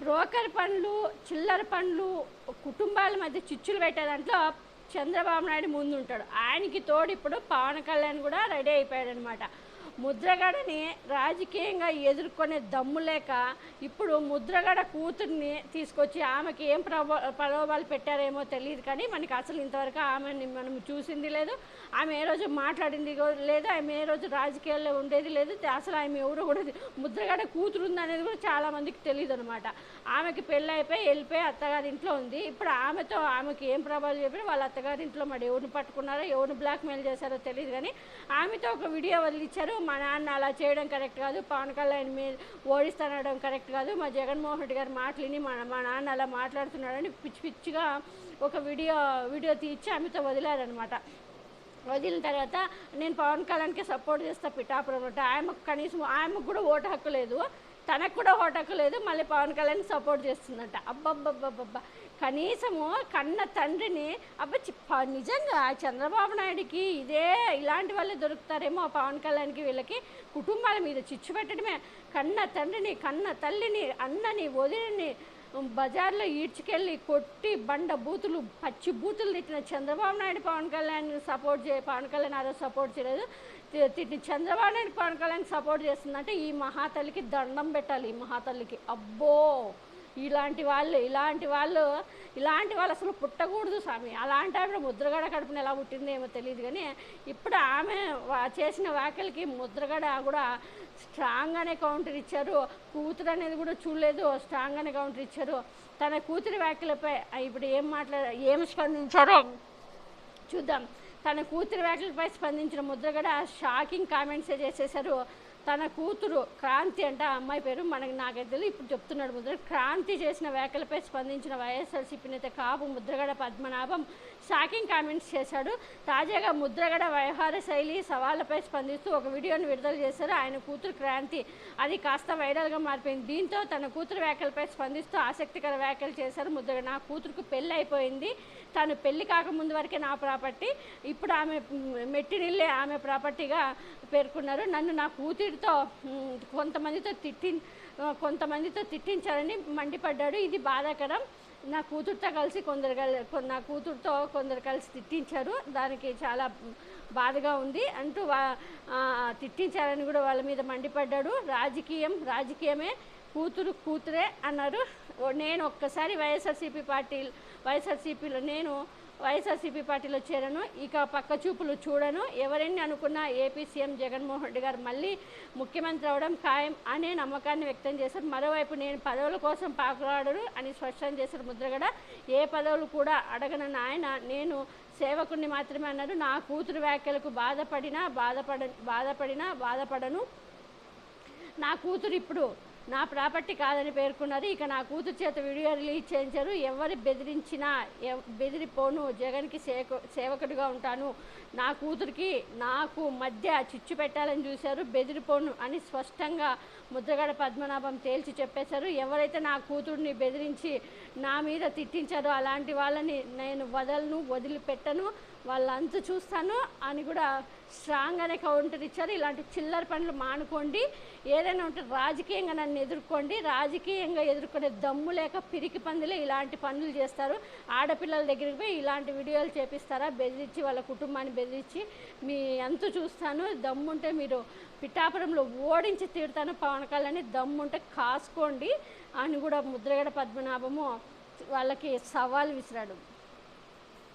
Broker పనులు చిల్లర పనులు కుటుంబాల మధ్య చిచ్చులు పెట్టే దాంట్లో చంద్రబాబు నాయుడు ముందుంటాడు. ఆయనకి తోడు ఇప్పుడు పవన్ కళ్యాణ్ కూడా రెడీ అయిపోయాడు అనమాట ముద్రగడని రాజకీయంగా ఎదుర్కొనే దమ్ము లేక ఇప్పుడు ముద్రగడ కూతుర్ని తీసుకొచ్చి ఆమెకి ఏం ప్రభ ప్రలోభాలు పెట్టారేమో తెలియదు కానీ మనకి అసలు ఇంతవరకు ఆమెని మనం చూసింది లేదు. ఆమె ఏ రోజు మాట్లాడింది లేదు ఆమె ఏ రోజు రాజకీయాల్లో ఉండేది లేదు. అసలు ఆమె ఎవరు కూడా ముద్రగడ కూతురు ఉంది అనేది కూడా చాలామందికి తెలియదు అనమాట ఆమెకి పెళ్ళి అయిపోయి వెళ్ళిపోయి అత్తగారి ఇంట్లో ఉంది. ఇప్పుడు ఆమెతో ఆమెకి ఏం ప్రభావం చెప్పి వాళ్ళ అత్తగారి ఇంట్లో మరి ఎవరిని పట్టుకున్నారో ఎవరిని బ్లాక్మెయిల్ చేశారో తెలియదు కానీ ఆమెతో ఒక వీడియో వదిలిచ్చారు. మా నాన్న అలా చేయడం కరెక్ట్ కాదు. పవన్ కళ్యాణ్ మీద ఓడిస్తానడం కరెక్ట్ కాదు. మా జగన్మోహన్ రెడ్డి గారు మాటలిని మా మా నాన్న అలా మాట్లాడుతున్నాడని పిచ్చి పిచ్చిగా ఒక వీడియో వీడియో తీర్చి ఆమెతో వదిలారనమాట వదిలిన తర్వాత నేను పవన్ కళ్యాణ్కి సపోర్ట్ చేస్తా పిఠాపురం అంటే కనీసం ఆయనకు కూడా ఓటు హక్కు లేదు. తనకు కూడా హోటకు లేదు మళ్ళీ పవన్ కళ్యాణ్ సపోర్ట్ చేస్తుందంట. అబ్బబ్బబ్బబ్బబ్బా. కనీసము కన్న తండ్రిని అబ్బా నిజంగా చంద్రబాబు నాయుడికి ఇదే ఇలాంటి వాళ్ళే దొరుకుతారేమో ఆ పవన్ కళ్యాణ్కి వీళ్ళకి. కుటుంబాల మీద చిచ్చు పెట్టడమే. కన్న తండ్రిని కన్న తల్లిని అన్నని వదిలిని బజార్లో ఈడ్చుకెళ్ళి కొట్టి బండ బూతులు పచ్చి బూతులు తిట్టిన చంద్రబాబు నాయుడు పవన్ కళ్యాణ్ సపోర్ట్ చే పవన్ కళ్యాణ్ ఆ రోజు సపోర్ట్ చేయలేదు తిట్టి తిట్టిన చంద్రబాబు నాయుడు పవన్ కళ్యాణ్ సపోర్ట్ చేస్తుందంటే ఈ మహాతల్లికి దండం పెట్టాలి ఈ మహాతల్లికి. అబ్బో! ఇలాంటి వాళ్ళు ఇలాంటి వాళ్ళు ఇలాంటి వాళ్ళు అసలు పుట్టకూడదు స్వామి. అలాంటి ఆవిడ ముద్రగడ కడుపున ఎలా పుట్టిందేమో తెలియదు కానీ ఇప్పుడు ఆమె చేసిన వ్యాఖ్యలకి ముద్రగడ కూడా స్ట్రాంగ్ అనే కౌంటర్ ఇచ్చారు. కూతురు అనేది కూడా చూడలేదు స్ట్రాంగ్ అనే కౌంటర్ ఇచ్చారు. తన కూతురి వ్యాఖ్యలపై ఇప్పుడు ఏం మాట్లాడ ఏం స్పందించారో చూద్దాం. తన కూతురి వ్యాఖ్యలపై స్పందించిన ముద్రగడ షాకింగ్ కామెంట్సే చేసేశారు. తన కూతురు క్రాంతి అంటే ఆ అమ్మాయి పేరు మనకి నాకైతే తెలియదు. ఇప్పుడు చెప్తున్నాడు ముద్ర. క్రాంతి చేసిన వ్యాఖ్యలపై స్పందించిన వైఎస్ఆర్సీపీ నేత కాపు ముద్రగడ పద్మనాభం షాకింగ్ కామెంట్స్ చేశాడు. తాజాగా ముద్రగడ వ్యవహార శైలి సవాళ్ళపై స్పందిస్తూ ఒక వీడియోను విడుదల చేశారు. ఆయన కూతురు క్రాంతి. అది కాస్త వైరల్గా మారిపోయింది. దీంతో తన కూతురు వ్యాఖ్యలపై స్పందిస్తూ ఆసక్తికర వ్యాఖ్యలు చేశారు ముద్రగడ. నా కూతురుకు పెళ్ళి అయిపోయింది. తను పెళ్ళి కాకముందు వరకే నా ప్రాపర్టీ. ఇప్పుడు ఆమె మెట్టినిల్లే ఆమె ప్రాపర్టీగా పేర్కొన్నారు. నన్ను నా కూతురితో కొంతమందితో తిట్టి కొంతమందితో తిట్టించారని మండిపడ్డాడు. ఇది బాధాకరం. నా కూతురుతో కలిసి కొందరు కలి కొ- నా కూతురుతో కొందరు కలిసి తిట్టించారు. దానికి చాలా బాధగా ఉంది. అంటూ వా- తిట్టించారని కూడా వాళ్ళ మీద మండిపడ్డాడు. రాజకీయం రాజకీయమే. కూతురు కూతురే అన్నారు. నేను ఒక్కసారి వైఎస్ఆర్సీపీ పార్టీ వైఎస్ఆర్సీపీలో నేను వైఎస్ఆర్సీపీ పార్టీలో చేరను. ఇక పక్క చూపులు చూడను. ఎవరెన్ని అనుకున్నా ఏపీ సీఎం జగన్మోహన్ రెడ్డి గారు మళ్ళీ ముఖ్యమంత్రి అవడం ఖాయం అనే నమ్మకాన్ని వ్యక్తం చేశారు. మరోవైపు నేను పదవుల కోసం పాకులాడరు అని స్పష్టం చేశారు ముద్రగడ. ఏ పదవులు కూడా అడగనన్న ఆయన నేను సేవకుడిని మాత్రమే అన్నారు నా కూతురు వ్యాఖ్యలకు బాధపడినా బాధపడ బాధపడినా బాధపడను. నా కూతురు ఇప్పుడు నా ప్రాపర్టీ కాదని పేర్కొన్నారు ఇక నా కూతురు చేత వీడియో రిలీజ్ చేయించారు. ఎవరు బెదిరించినా బెదిరిపోను. జగన్కి సేవకు సేవకుడిగా ఉంటాను. నా కూతురికి నాకు మధ్య చిచ్చు పెట్టాలని చూశారు. బెదిరిపోను అని స్పష్టంగా ముద్రగడ పద్మనాభం తేల్చి చెప్పేశారు. ఎవరైతే నా కూతుర్ని బెదిరించి నా మీద తిట్టించారో అలాంటి వాళ్ళని నేను వదలను వదిలిపెట్టను. వాళ్ళంతా చూస్తాను అని కూడా స్ట్రాంగ్గానే కౌంటర్ ఇచ్చారు. ఇలాంటి చిల్లర పనులు మానుకోండి. ఏదైనా ఉంటే రాజకీయంగా నన్ను ఎదుర్కోండి. రాజకీయంగా ఎదుర్కొనే దమ్ము లేక పిరికి పందులే ఇలాంటి పనులు చేస్తారు. ఆడపిల్లల దగ్గరికి పోయి ఇలాంటి వీడియోలు చేపిస్తారా? బెదిరించి వాళ్ళ కుటుంబాన్ని బెదిరించి మీ ఎంత చూస్తాను. దమ్ముంటే మీరు పిఠాపురంలో ఓడించి తీరుతాను పవన్ కళ్యాణ్ దమ్ముంటే కాసుకోండి అని కూడా ముద్రగడ పద్మనాభము వాళ్ళకి సవాల్ విసిరాడు.